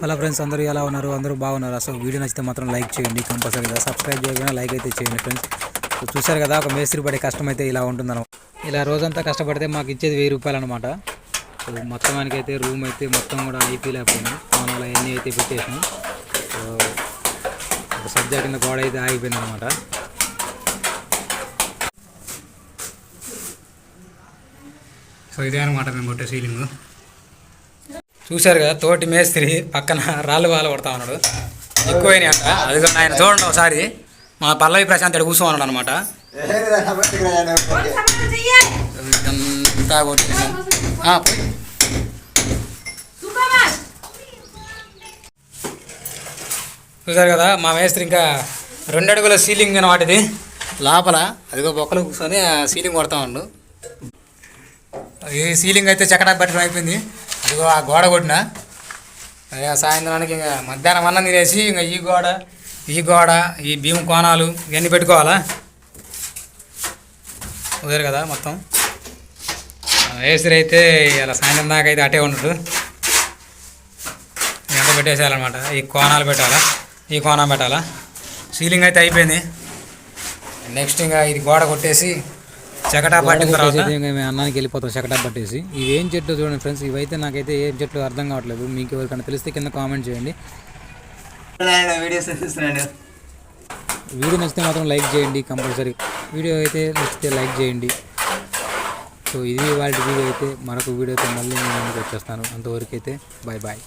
Hello friends అందరూ ఎలా ఉన్నారు? అందరూ బాగున్నారు? అసలు వీడియో నచ్చితే మాత్రం లైక్ చేయండి కంపల్సరీగా సబ్స్క్రైబ్ చేయకుండా లైక్ అయితే చేయండి ఫ్రెండ్స్. చూశారు కదా ఒక మేస్త్రి పడే కష్టం అయితే ఇలా ఉంటుందన్నమాట. ఇలా రోజంతా కష్టపడితే మాకు ఇచ్చేది వెయ్యి రూపాయలు అనమాట మొత్తానికి అయితే రూమ్ అయితే మొత్తం కూడా అయిపోయిపోయింది మనం అలా ఎన్ని అయితే పెట్టేసాం సో సబ్జెక్ట్ కింద గోడ అయితే ఆగిపోయింది అనమాట సో ఇదే అనమాట మేము కొట్టే సీలింగ్. చూశారు కదా తోటి మేస్త్రి పక్కన రాళ్ళు వాళ్ళు కొడతా ఉన్నాడు. ఎక్కువైనాయి అంట. అది ఆయన చూడండి ఒకసారి. మా పల్లవి ప్రశాంత్ ఇక్కడ కూర్చోమన్నాడు అనమాట ఇదంతా చూశారు కదా మా మేస్త్రి ఇంకా రెండు అడుగుల సీలింగ్ అనమాట ఇది. లోపల అదిగో బొక్కలు కూర్చొని సీలింగ్ కొడతా ఉండు ఈ సీలింగ్ అయితే చక్కడా బట్టడం అయిపోయింది. ఇదిగో ఆ గోడ కొట్టిన. అయ్యా సాయంత్రానికి ఇంకా మధ్యాహ్నం అన్నం తినేసి ఇంకా ఈ గోడ ఈ గోడ ఈ భీము కోణాలు ఇవన్నీ పెట్టుకోవాలా? కుదరు కదా మొత్తం. వేసరి అయితే ఇలా సాయంత్రం దాకా అయితే అటే ఉండడు. ఎంత పెట్టేసేయాలన్నమాట. ఈ కోణాలు పెట్టాలా? ఈ కోణం పెట్టాలా? సీలింగ్ అయితే అయిపోయింది. నెక్స్ట్ ఇంకా ఇది గోడ కొట్టేసి చకటా పట్టిన తర్వాత? మేము అన్నానికి వెళ్ళిపోతాం చకటా పట్టేసి. ఇవి ఏం చెట్లు చూడండి ఫ్రెండ్స్? ఇవైతే నాకైతే ఏం చెట్లు అర్థం కావట్లేదు. మీకు ఎవరికైనా తెలిస్తే కింద కామెంట్ చేయండి. వీడియో నచ్చితే మాత్రం లైక్ చేయండి కంపల్సరీ. వీడియో అయితే నచ్చితే లైక్ చేయండి. సో ఇది వాళ్ళ వీడియో అయితే. మరొక వీడియోతో మళ్ళీ నేను వచ్చేస్తాను. అంతవరకు అయితే బాయ్ బాయ్